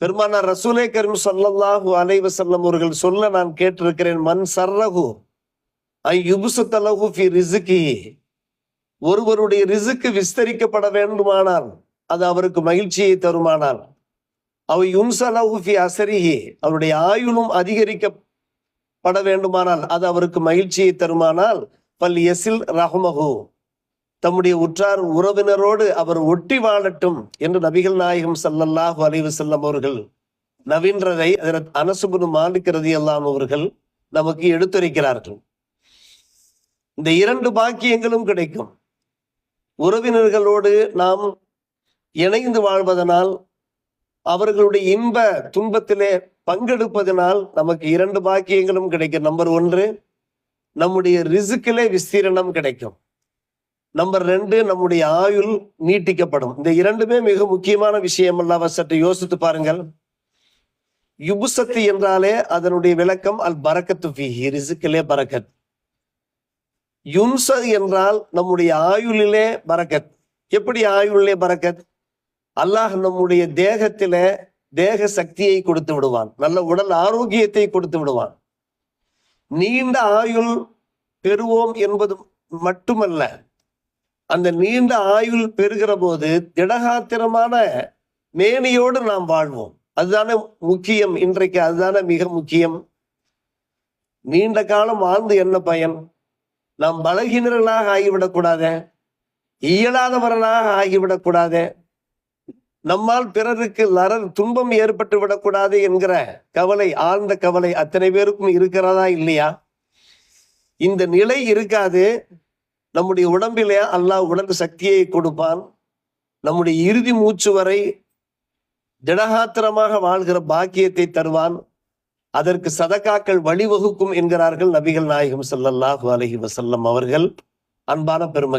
பெருமானார் ரசூலே கரீம் ஸல்லல்லாஹு அலைஹி வஸல்லம் அவர்கள் சொல்ல நான் கேட்டிருக்கிறேன் மன் சர்ரகு ஐ யுபுசத்தலஹு ஃபி ரிஸ்கிஹி. ஒருவருடைய ரிசுக்கு விஸ்தரிக்கப்பட வேண்டுமானால் அது அவருக்கு மகிழ்ச்சியை தருமானால். அவை யுன்சலஹு ஃபி அசரிஹி. அவருடைய ஆயுளும் அதிகரிக்கப்பட வேண்டுமானால் அது அவருக்கு மகிழ்ச்சியை தருமானால் பல் எசில் ரஹ்மஹு. தம்முடைய உற்றார் உறவினரோடு அவர் ஒட்டி வாழட்டும் என்று நபிகள் நாயகம் ஸல்லல்லாஹு அலைஹி வஸல்லம் அவர்கள் நவீன்றதை அனசுபுனு மாலிக்கிறது எல்லாம் அவர்கள் நமக்கு எடுத்துரைக்கிறார்கள். இந்த இரண்டு பாக்கியங்களும் கிடைக்கும். உறவினர்களோடு நாம் இணைந்து வாழ்வதனால் அவர்களுடைய இன்ப துன்பத்திலே பங்கெடுப்பதனால் நமக்கு இரண்டு பாக்கியங்களும் கிடைக்கும். நம்பர் ஒன்று நம்முடைய ரிசுக்கிலே விஸ்தீரணம் கிடைக்கும். நம்பர் ரெண்டு நம்முடைய ஆயுள் நீட்டிக்கப்படும். இந்த இரண்டுமே மிக முக்கியமான விஷயம் அல்லவா சற்று யோசித்து பாருங்கள். யுபுசத்து என்றாலே அதனுடைய விளக்கம் அல் பரக்கத்து ஃபீஹி ரிசுக்கிலே பரக்கத். யுன்ச என்றால் நம்முடைய ஆயுளிலே பரக்கத். எப்படி ஆயுளிலே பரக்கத்? அல்லாஹ் நம்முடைய தேகத்திலே தேக சக்தியை கொடுத்து விடுவான். நல்ல உடல் ஆரோக்கியத்தை கொடுத்து விடுவான். நீண்ட ஆயுள் பெறுவோம் என்பது மட்டுமல்ல அந்த நீண்ட ஆயுள் பெறுகிற போது திடகாத்திரமான மேனியோடு நாம் வாழ்வோம். அதுதானே முக்கியம் இன்றைக்கு அதுதானே மிக முக்கியம். நீண்ட காலம் வாழ்ந்து என்ன பயன்? நாம் பலகீனர்களாக ஆகிவிடக்கூடாத? இயலாதவர்களாக ஆகிவிடக்கூடாத? நம்மால் பிறருக்கு லரர் துன்பம் ஏற்பட்டு விடக்கூடாது என்கிற கவலை ஆழ்ந்த கவலை அத்தனை பேருக்கும் இருக்கிறதா இல்லையா? இந்த நிலை இருக்காது. நம்முடைய உடம்பிலே அல்லாஹ் உடல் சக்தியை கொடுப்பான். நம்முடைய இறுதி மூச்சு வரை திடகாத்திரமாக வாழ்கிற பாக்கியத்தை தருவான். அதற்கு சதக்காக்கள் வழிவகுக்கும் என்கிறார்கள் நபிகள் நாயகம் ஸல்லல்லாஹு அலஹி வசல்லம் அவர்கள். அன்பான பெருமக்களே